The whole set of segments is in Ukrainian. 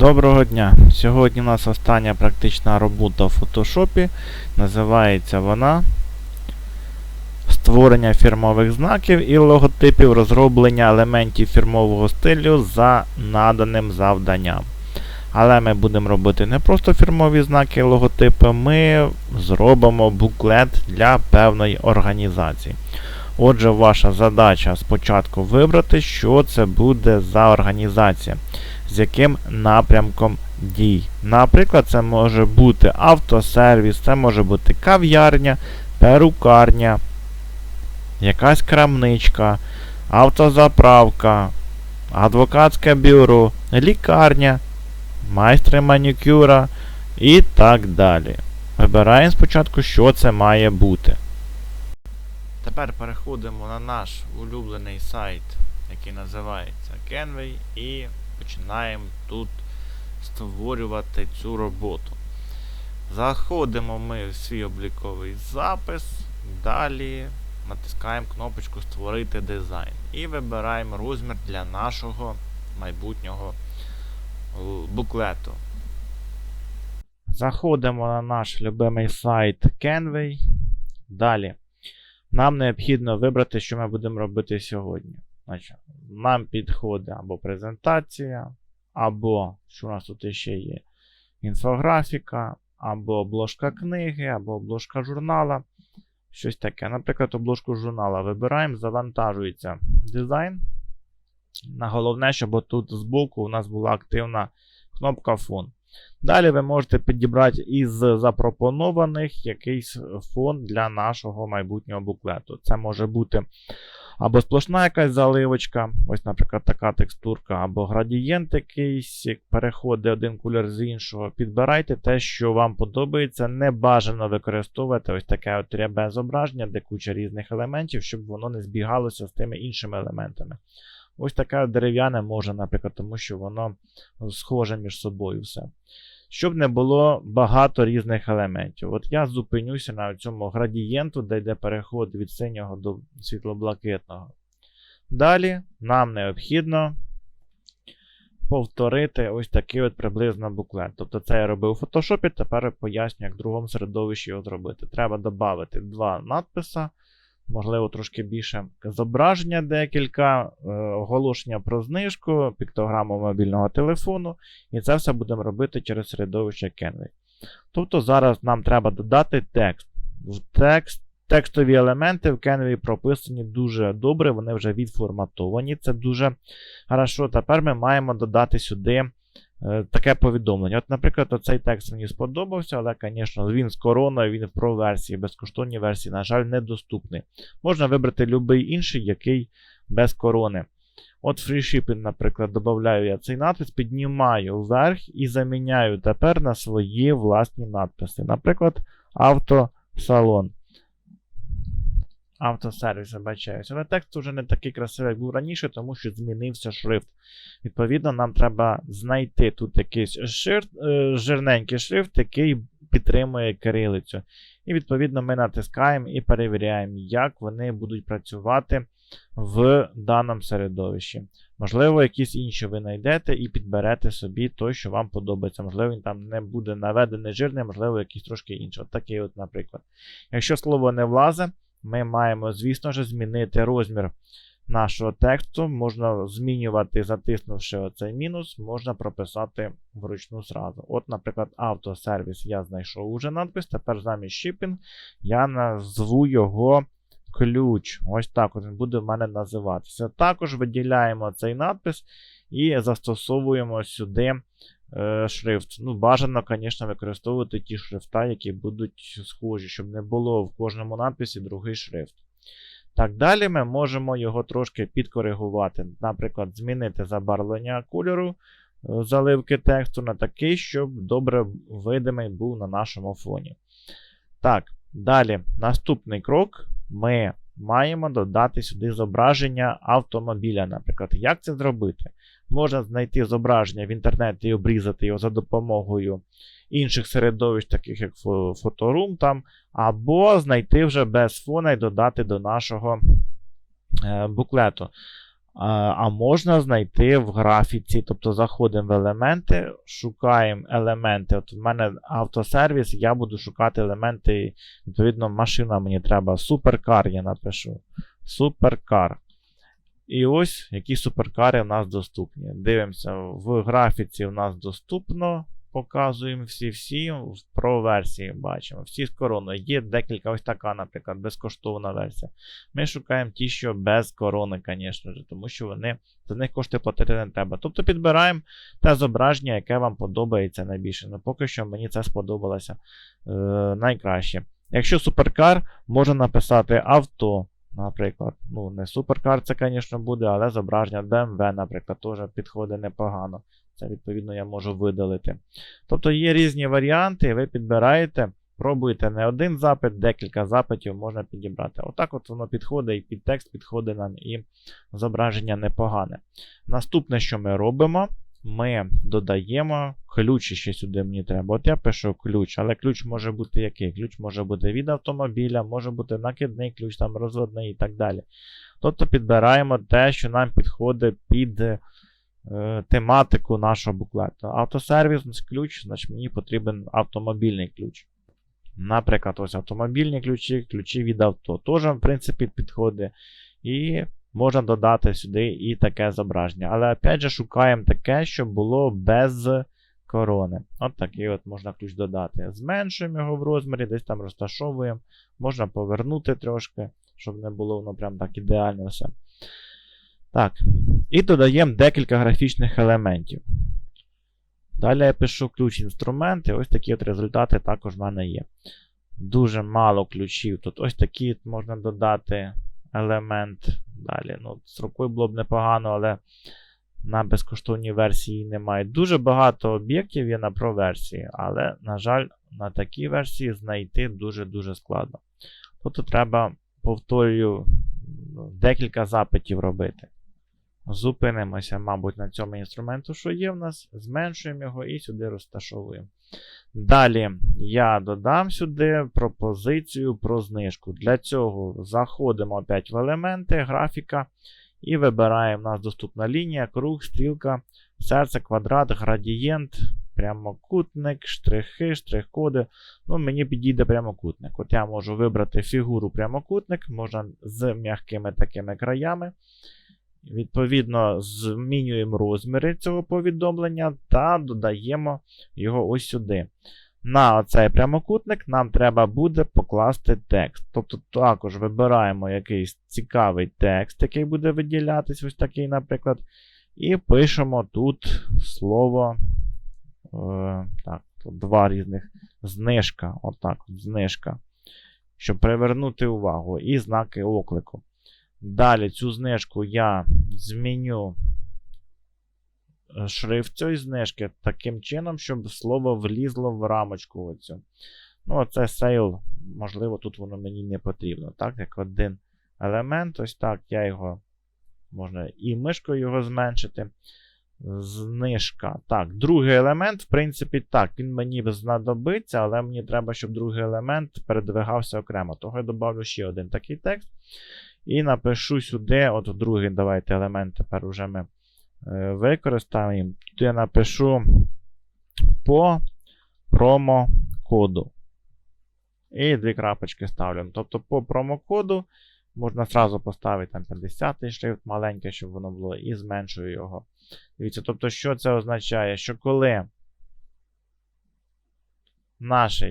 Доброго дня! Сьогодні у нас остання практична робота в фотошопі. Називається вона Створення фірмових знаків і логотипів, розроблення елементів фірмового стилю за наданим завданням. Але ми будемо робити не просто фірмові знаки і логотипи, ми зробимо буклет для певної організації. Отже, ваша задача спочатку вибрати, що це буде за організація з яким напрямком дій. Наприклад, це може бути автосервіс, це може бути кав'ярня, перукарня, якась крамничка, автозаправка, адвокатське бюро, лікарня, майстри манікюра і так далі. Вибираємо спочатку, що це має бути. Тепер переходимо на наш улюблений сайт, який називається Canvay, і починаємо тут створювати цю роботу. Заходимо ми в свій обліковий запис, далі натискаємо кнопочку Створити дизайн і вибираємо розмір для нашого майбутнього буклету. Заходимо на наш любимий сайт Canvay. Далі. Нам необхідно вибрати, що ми будемо робити сьогодні. Значить, нам підходить або презентація, або що у нас тут ще є інфографіка, або обложка книги, або обложка журнала. Щось таке. Наприклад, обложку журнала вибираємо, завантажується дизайн. На головне, щоб тут збоку у нас була активна кнопка фон. Далі ви можете підібрати із запропонованих якийсь фон для нашого майбутнього буклету. Це може бути або сплошна якась заливочка, ось, наприклад, така текстурка, або градієнт якийсь, як переходить один кольор з іншого. Підбирайте те, що вам подобається. Не бажано використовувати ось таке от рябе зображення, де куча різних елементів, щоб воно не збігалося з тими іншими елементами. Ось таке дерев'яне може, наприклад, тому що воно схоже між собою все. Щоб не було багато різних елементів. От я зупинюся на цьому градієнту, де йде переход від синього до світло-блакитного. Далі нам необхідно повторити ось такий от приблизно буклет. Тобто це я робив у фотошопі, тепер поясню, як в другому середовищі його зробити. Треба додати два надписи, можливо, трошки більше зображення декілька, е, оголошення про знижку, піктограму мобільного телефону. І це все будемо робити через середовище Canvas. Тобто зараз нам треба додати текст. Текст Текстові елементи в Canvas прописані дуже добре, вони вже відформатовані. Це дуже хорошо. Тепер ми маємо додати сюди таке повідомлення. От, наприклад, оцей текст мені сподобався, але, звісно, він з короною, він в про версії, безкоштовній версії, на жаль, недоступний. Можна вибрати будь-який інший, який без корони. От Free Shipping, наприклад, додаю я цей надпис, піднімаю вверх і заміняю тепер на свої власні надписи. Наприклад, автосалон. Автосервіс, вибачаюся. Але текст вже не такий красивий, як був раніше, тому що змінився шрифт. Відповідно, нам треба знайти тут якийсь шир, е, жирненький шрифт, який підтримує кирилицю. І відповідно ми натискаємо і перевіряємо, як вони будуть працювати в даному середовищі. Можливо, якісь інші ви знайдете і підберете собі той, що вам подобається. Можливо, він там не буде наведений жирний, можливо, якийсь трошки інший. От такий, от, наприклад. Якщо слово не влазить, ми маємо, звісно ж, змінити розмір нашого тексту. Можна змінювати, затиснувши оцей мінус, можна прописати вручну зразу. От, наприклад, автосервіс я знайшов уже надпис. Тепер замість shipping я назву його ключ. Ось так він буде в мене називатися. Також виділяємо цей надпис і застосовуємо сюди е, шрифт. Ну, Бажано, звісно, використовувати ті шрифта, які будуть схожі, щоб не було в кожному надписі другий шрифт. Так, далі ми можемо його трошки підкоригувати. Наприклад, змінити забарвлення кольору е, заливки тексту на такий, щоб добре видимий був на нашому фоні. Так, далі, наступний крок. Ми маємо додати сюди зображення автомобіля. Наприклад, як це зробити? Можна знайти зображення в інтернеті і обрізати його за допомогою інших середовищ, таких як Photorum, там, або знайти вже без фона і додати до нашого е, буклету. А можна знайти в графіці, тобто заходимо в елементи, шукаємо елементи. От в мене автосервіс, я буду шукати елементи, відповідно, машина мені треба. Суперкар, я напишу. Суперкар. І ось які суперкари в нас доступні. Дивимося, в графіці в нас доступно. Показуємо всі-всі про версії бачимо. Всі з короною. Є декілька, ось така, наприклад, безкоштовна версія. Ми шукаємо ті, що без корони, звісно ж, тому що вони за них кошти платити не треба. Тобто підбираємо те зображення, яке вам подобається найбільше. Ну, поки що мені це сподобалося е, найкраще. Якщо суперкар, можна написати авто. Наприклад, ну не суперкар, це, звісно, буде, але зображення BMW, наприклад, теж підходить непогано. Це, відповідно, я можу видалити. Тобто є різні варіанти, ви підбираєте, пробуйте не один запит, декілька запитів можна підібрати. Отак от воно підходить, і під текст підходить нам, і зображення непогане. Наступне, що ми робимо, ми додаємо ключі ще сюди мені треба. От я пишу ключ, але ключ може бути який? Ключ може бути від автомобіля, може бути накидний ключ, там розводний і так далі. Тобто підбираємо те, що нам підходить під е, тематику нашого буклету. Автосервіс ключ, значить мені потрібен автомобільний ключ. Наприклад, ось автомобільні ключі, ключі від авто. Теж, в принципі, підходить. І можна додати сюди і таке зображення. Але опять же шукаємо таке, щоб було без корони. От такий от можна ключ додати. Зменшуємо його в розмірі, десь там розташовуємо. Можна повернути трошки, щоб не було воно прям так ідеально все. Так. І додаємо декілька графічних елементів. Далі я пишу ключ інструменти. Ось такі от результати також в мене є. Дуже мало ключів. Тут ось такі можна додати елемент. Далі. ну, З рукою було б непогано, але на безкоштовній версії немає. Дуже багато об'єктів є на Pro-версії, але, на жаль, на такій версії знайти дуже-дуже складно. Тобто треба, повторюю, декілька запитів робити. Зупинимося, мабуть, на цьому інструменту, що є в нас, зменшуємо його і сюди розташовуємо. Далі я додам сюди пропозицію про знижку. Для цього заходимо опять в елементи, графіка. І вибираємо у нас доступна лінія, круг, стрілка, серце, квадрат, градієнт, прямокутник, штрихи, штрих-коди. Ну, Мені підійде прямокутник. От я можу вибрати фігуру прямокутник, можна з м'якими такими краями. Відповідно, змінюємо розміри цього повідомлення та додаємо його ось сюди. На цей прямокутник нам треба буде покласти текст. Тобто також вибираємо якийсь цікавий текст, який буде виділятись, ось такий, наприклад. І пишемо тут слово. Е, так, два різних знижка. Отак, знижка. Щоб привернути увагу. І знаки оклику. Далі цю знижку я зміню е, шрифт цієї знижки таким чином, щоб слово влізло в рамочку. оцю. Ну, оце сейл, можливо, тут воно мені не потрібно. Так, як один елемент, ось так, я його можна і мишкою його зменшити. Знижка. Так, другий елемент, в принципі, так, він мені знадобиться, але мені треба, щоб другий елемент передвигався окремо. Того я додавлю ще один такий текст. І напишу сюди, от другий давайте елемент тепер уже ми е, використаємо. Тут я напишу по промокоду. І дві крапочки ставлю. Тобто по промокоду можна зразу поставити там 50 шрифт маленький, щоб воно було, і зменшую його. Дивіться, тобто, що це означає? Що коли наш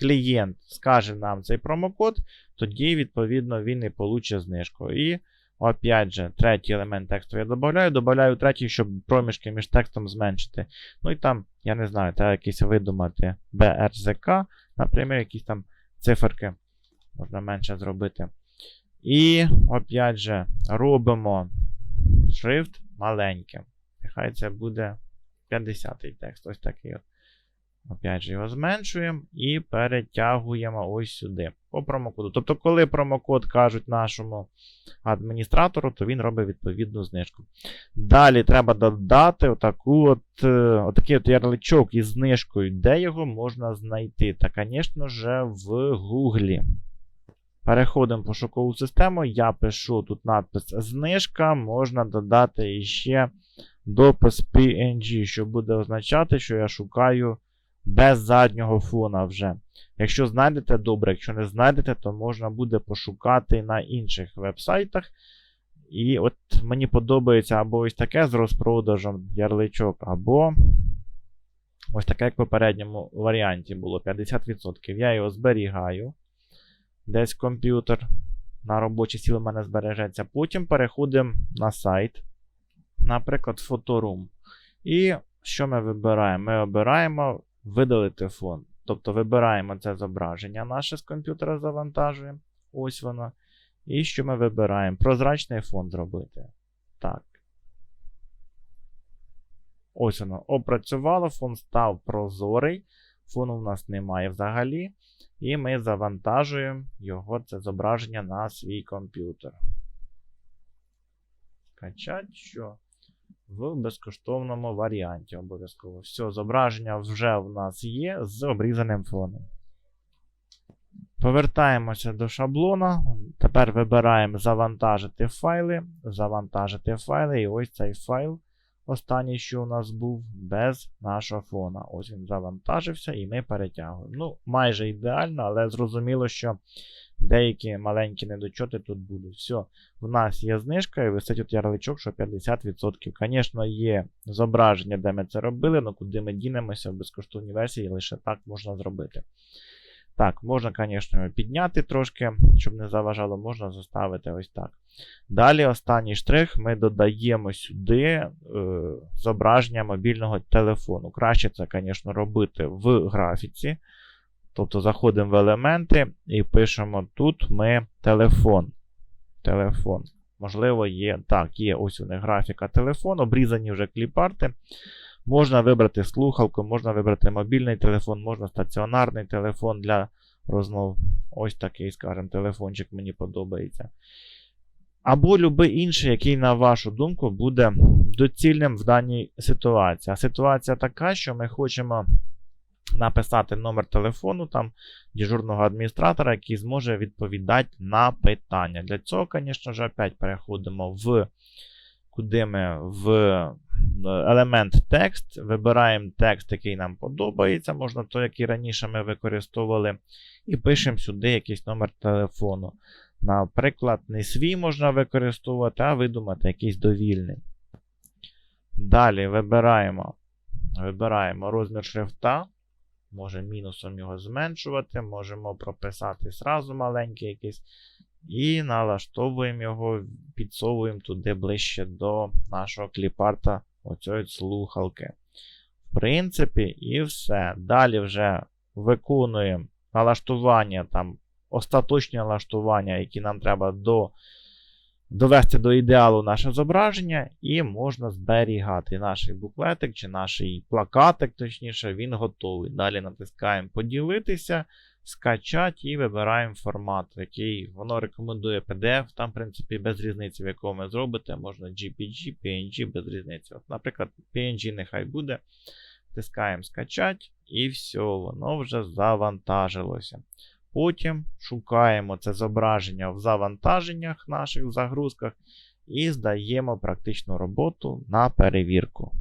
клієнт скаже нам цей промокод, тоді, відповідно, він і получить знижку. І, опять же, третій елемент тексту я додаю. Додаю третій, щоб проміжки між текстом зменшити. Ну і там, я не знаю, треба якісь видумати BRZK, наприклад, якісь там циферки можна менше зробити. І, опять же, робимо шрифт маленьким. Нехай це буде 50-й текст. Ось такий от. Опять же, його зменшуємо і перетягуємо ось сюди по промокоду. Тобто, коли промокод кажуть нашому адміністратору, то він робить відповідну знижку. Далі треба додати отаку от, е, отакий от ярличок із знижкою, де його можна знайти. Та, звісно ж, в Гуглі. Переходимо в пошукову систему. Я пишу тут надпис знижка. Можна додати іще допис PNG, що буде означати, що я шукаю без заднього фона вже. Якщо знайдете, добре, якщо не знайдете, то можна буде пошукати на інших вебсайтах. І от мені подобається або ось таке з розпродажем ярличок, або ось таке, як в попередньому варіанті було 50%. Я його зберігаю. Десь комп'ютер на робочі сіли в мене збережеться. Потім переходимо на сайт, наприклад, Photoroom. І що ми вибираємо? Ми обираємо видалити фон. Тобто вибираємо це зображення наше з комп'ютера завантажуємо. Ось воно. І що ми вибираємо? Прозрачний фон зробити. Так. Ось воно. Опрацювало, фон став прозорий. Фону в нас немає взагалі. І ми завантажуємо його, це зображення на свій комп'ютер. Скачать що? В безкоштовному варіанті обов'язково. Все, зображення вже в нас є з обрізаним фоном. Повертаємося до шаблона. Тепер вибираємо завантажити файли. Завантажити файли. І ось цей файл, останній, що у нас був, без нашого фона. Ось він завантажився і ми перетягуємо. Ну, майже ідеально, але зрозуміло, що деякі маленькі недочоти тут будуть. Все, в нас є знижка і висить тут ярличок, що 50%. Звісно, є зображення, де ми це робили, але куди ми дінемося в безкоштовній версії, лише так можна зробити. Так, можна, звісно, підняти трошки, щоб не заважало, можна заставити ось так. Далі останній штрих ми додаємо сюди е, зображення мобільного телефону. Краще це, звісно, робити в графіці. Тобто заходимо в елементи і пишемо тут ми телефон. Телефон. Можливо, є. Так, є ось у них графіка телефон, обрізані вже кліпарти. Можна вибрати слухалку, можна вибрати мобільний телефон, можна стаціонарний телефон для розмов. Ось такий, скажімо, телефончик мені подобається. Або будь-який інший, який, на вашу думку, буде доцільним в даній ситуації. А ситуація така, що ми хочемо написати номер телефону там дежурного адміністратора, який зможе відповідати на питання. Для цього, звісно ж, опять переходимо в куди ми в елемент текст, вибираємо текст, який нам подобається, можна той, який раніше ми використовували, і пишемо сюди якийсь номер телефону. Наприклад, не свій можна використовувати, а видумати якийсь довільний. Далі вибираємо вибираємо розмір шрифта. Може мінусом його зменшувати, можемо прописати зразу маленький якийсь. І налаштовуємо його, підсовуємо туди ближче до нашого кліпарта оцієї слухалки. В принципі, і все. Далі вже виконуємо налаштування, там, остаточні налаштування, які нам треба до, довести до ідеалу наше зображення, і можна зберігати наш буклетик чи наш плакатик, точніше, він готовий. Далі натискаємо поділитися скачати і вибираємо формат, який воно рекомендує PDF. Там, в принципі, без різниці, в якому ми зробите, можна GPG, PNG, без різниці. От, Наприклад, PNG нехай буде. Тискаємо скачати, і все, воно вже завантажилося. Потім шукаємо це зображення в завантаженнях наших в загрузках і здаємо практичну роботу на перевірку.